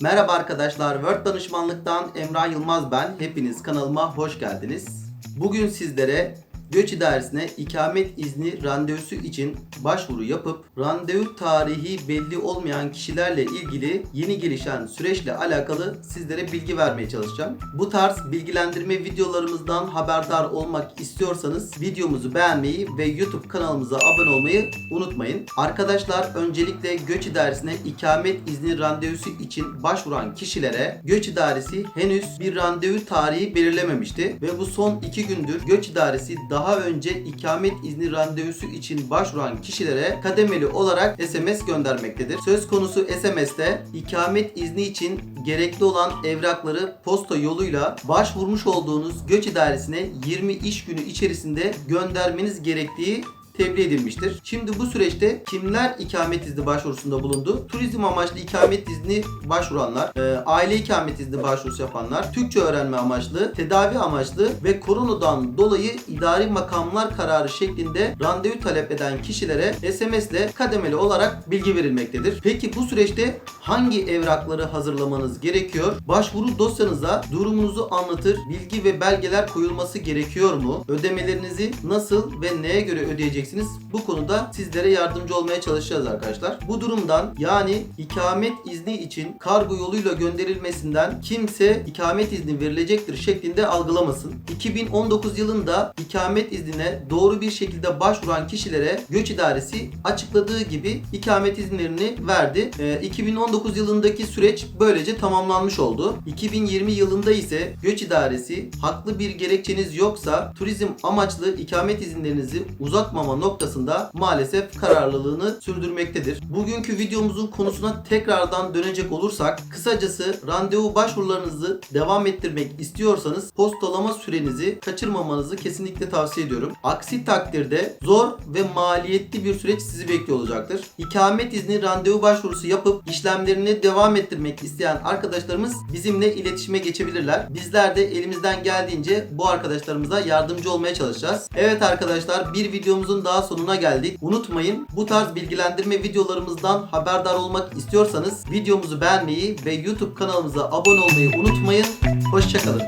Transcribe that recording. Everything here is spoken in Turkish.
Merhaba arkadaşlar, Word danışmanlıktan Emrah Yılmaz ben. Hepiniz kanalıma hoş geldiniz. Bugün sizlere göç idaresine ikamet izni randevusu için başvuru yapıp randevu tarihi belli olmayan kişilerle ilgili yeni gelişen süreçle alakalı sizlere bilgi vermeye çalışacağım. Bu tarz bilgilendirme videolarımızdan haberdar olmak istiyorsanız videomuzu beğenmeyi ve YouTube kanalımıza abone olmayı unutmayın. Arkadaşlar öncelikle göç idaresine ikamet izni randevusu için başvuran kişilere göç idaresi henüz bir randevu tarihi belirlememişti ve bu son iki gündür göç idaresi daha önce ikamet izni randevusu için başvuran kişilere kademeli olarak SMS göndermektedir. Söz konusu SMS'te ikamet izni için gerekli olan evrakları posta yoluyla başvurmuş olduğunuz göç idaresine 20 iş günü içerisinde göndermeniz gerektiği tebliğ edilmiştir. Şimdi bu süreçte kimler ikamet izni başvurusunda bulundu? Turizm amaçlı ikamet izni başvuranlar, e, aile ikamet izni başvurusu yapanlar, Türkçe öğrenme amaçlı, tedavi amaçlı ve koronadan dolayı idari makamlar kararı şeklinde randevu talep eden kişilere SMS ile kademeli olarak bilgi verilmektedir. Peki bu süreçte hangi evrakları hazırlamanız gerekiyor? Başvuru dosyanıza durumunuzu anlatır, bilgi ve belgeler koyulması gerekiyor mu? Ödemelerinizi nasıl ve neye göre ödeyeceksiniz? Bu konuda sizlere yardımcı olmaya çalışacağız arkadaşlar. Bu durumdan yani ikamet izni için kargo yoluyla gönderilmesinden kimse ikamet izni verilecektir şeklinde algılamasın. 2019 yılında ikamet iznine doğru bir şekilde başvuran kişilere göç idaresi açıkladığı gibi ikamet izinlerini verdi. Ee, 2019 yılındaki süreç böylece tamamlanmış oldu. 2020 yılında ise göç idaresi haklı bir gerekçeniz yoksa turizm amaçlı ikamet izinlerinizi noktasında maalesef kararlılığını sürdürmektedir. Bugünkü videomuzun konusuna tekrardan dönecek olursak kısacası randevu başvurularınızı devam ettirmek istiyorsanız postalama sürenizi kaçırmamanızı kesinlikle tavsiye ediyorum. Aksi takdirde zor ve maliyetli bir süreç sizi bekliyor olacaktır. İkamet izni randevu başvurusu yapıp işlemlerini devam ettirmek isteyen arkadaşlarımız bizimle iletişime geçebilirler. Bizler de elimizden geldiğince bu arkadaşlarımıza yardımcı olmaya çalışacağız. Evet arkadaşlar bir videomuzun daha sonuna geldik. Unutmayın bu tarz bilgilendirme videolarımızdan haberdar olmak istiyorsanız videomuzu beğenmeyi ve YouTube kanalımıza abone olmayı unutmayın. Hoşçakalın.